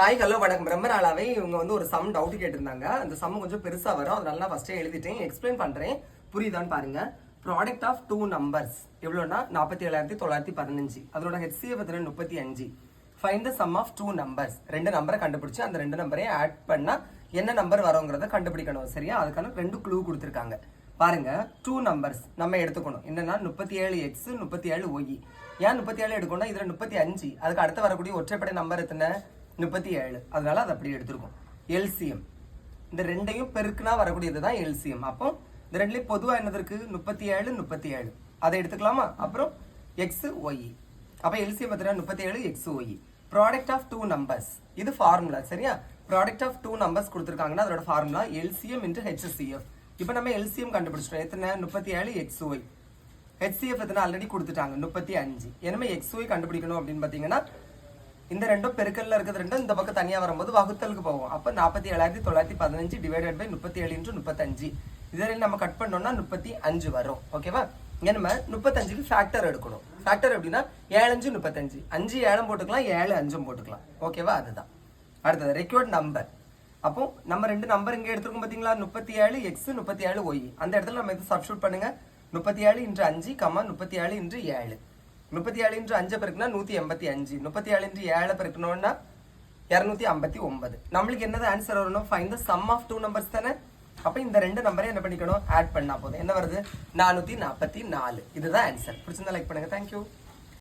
Hi hello வணக்கம். ரொம்ப இவங்க வந்து ஒரு சம் டவுட் கேட்டிருந்தாங்க. அந்த சம் கொஞ்சம் பெருசாக வரும். அதனால நான் ஃபஸ்ட்டே எழுதிட்டேன். எக்ஸ்பிளைன் பண்ணுறேன் புரியுதான்னு பாருங்க. ப்ராடக்ட் ஆஃப் டூ நம்பர்ஸ் எவ்வளோனா நாற்பத்தி ஏழாயிரத்தி தொள்ளாயிரத்தி பதினஞ்சு. அதோட ஹெச்சிஎஃப் எத்தனை முப்பத்தி அஞ்சு. Find the sum of two numbers ரெண்டு நம்பரை கண்டுபிடிச்சி அந்த ரெண்டு நம்பரையும் ஆட் பண்ணால் என்ன நம்பர் வரோங்கிறத கண்டுபிடிக்கணும். சரியா? அதுக்கான ரெண்டு க்ளூ கொடுத்துருக்காங்க. பாருங்க. டூ நம்பர்ஸ் நம்ம எடுத்துக்கணும். என்னன்னா முப்பத்தி ஏழு எக்ஸ் முப்பத்தி ஏழு ஒய் ஏன் முப்பத்தி ஏழு எடுக்கணும்னா இதில் முப்பத்தி அஞ்சு. அதுக்கு அடுத்து வரக்கூடிய ஒற்றைப்படை நம்பர் எத்தனை? முப்பத்தி ஏழு. அதனால அதை அப்படி எடுத்திருக்கோம். எல்சிஎம். இந்த ரெண்டையும் பெருக்குனா வரக்கூடியது தான் எல்சிஎம். அப்போ இந்த ரெண்டுலேயும் பொதுவாக என்னது இருக்கு? முப்பத்தி ஏழு முப்பத்தி ஏழு. அதை எடுத்துக்கலாமா? அப்புறம் எக்ஸ் ஒய் அப்போ எல்சிஎம் பார்த்தீங்கன்னா முப்பத்தி ஏழு X Y product of two numbers இது ஃபார்முலா சரியா? ப்ராடக்ட் ஆஃப் டூ நம்பர்ஸ் கொடுத்துருக்காங்கன்னா அதோட ஃபார்முலா எல்சிஎம் இன்ட்டு ஹெச்சிஎஃப் இப்போ நம்ம எல்சிஎம் கண்டுபிடிச்சிட்டோம். எத்தனை? முப்பத்தி ஏழு எக்ஸ் ஒய் ஹெச்சிஎஃப் எத்தனை ஆல்ரெடி கொடுத்துட்டாங்க. முப்பத்தி அஞ்சு. எனவே எக்ஸ் ஒய் கண்டுபிடிக்கணும் அப்படின்னு பார்த்தீங்கன்னா இந்த ரெண்டும் பெருக்கல்ல இருக்கிறது ரெண்டும் இந்த பக்கம் தனியா வரும்போது வகுத்தலுக்கு போகும் அப்ப நாற்பத்தி ஏழாயிரத்தி தொள்ளாயிரத்தி பதினஞ்சு டிவைடட் பை முப்பத்தி ஏழு இன்ட்டு முப்பத்தஞ்சு இதில் நம்ம கட் பண்ணோம்னா முப்பத்தி அஞ்சு வரும். ஓகேவா இங்கே நம்ம முப்பத்தஞ்சுக்கு ஃபேக்டர் எடுக்கணும். ஃபேக்டர் எப்படின்னா ஏழு அஞ்சு முப்பத்தஞ்சு. அஞ்சு ஏழம் போட்டுக்கலாம். ஏழு அஞ்சும் போட்டுக்கலாம். ஓகேவா அதுதான். அடுத்தது ரெக்யூர்ட் நம்பர் அப்போ நம்ம ரெண்டு நம்பர் இங்கே எடுத்துருக்கோம் பார்த்தீங்களா முப்பத்தி ஏழு எக்ஸ் முப்பத்தி ஏழு ஒய் அந்த இடத்துல நம்ம இது சப்ஸ்டியூட் பண்ணுங்க. முப்பத்தி ஏழு இன்று அஞ்சு கம்மா முப்பத்தி ஏழு இன்று ஏழு. முப்பத்தி ஏழு இன்று அஞ்சு பெருக்குனா நூத்தி எண்பத்தி அஞ்சு. முப்பத்தி ஏழு இன்று ஏழு பெருக்கணும்னா இரநூத்தி ஐம்பத்தி ஒன்பது. நம்மளுக்கு என்னது ஆன்சர் வரணும்? Find the sum of two numbers தானே? அப்ப இந்த ரெண்டு நம்பரை என்ன பண்ணிக்கணும்? ஆட் பண்ணா போதும். என்ன வருது? நானூத்தி நாற்பத்தி நாலு. இதுதான் ஆன்சர் பிடிச்சிருந்தா லைக் பண்ணுங்க. தேங்க்யூ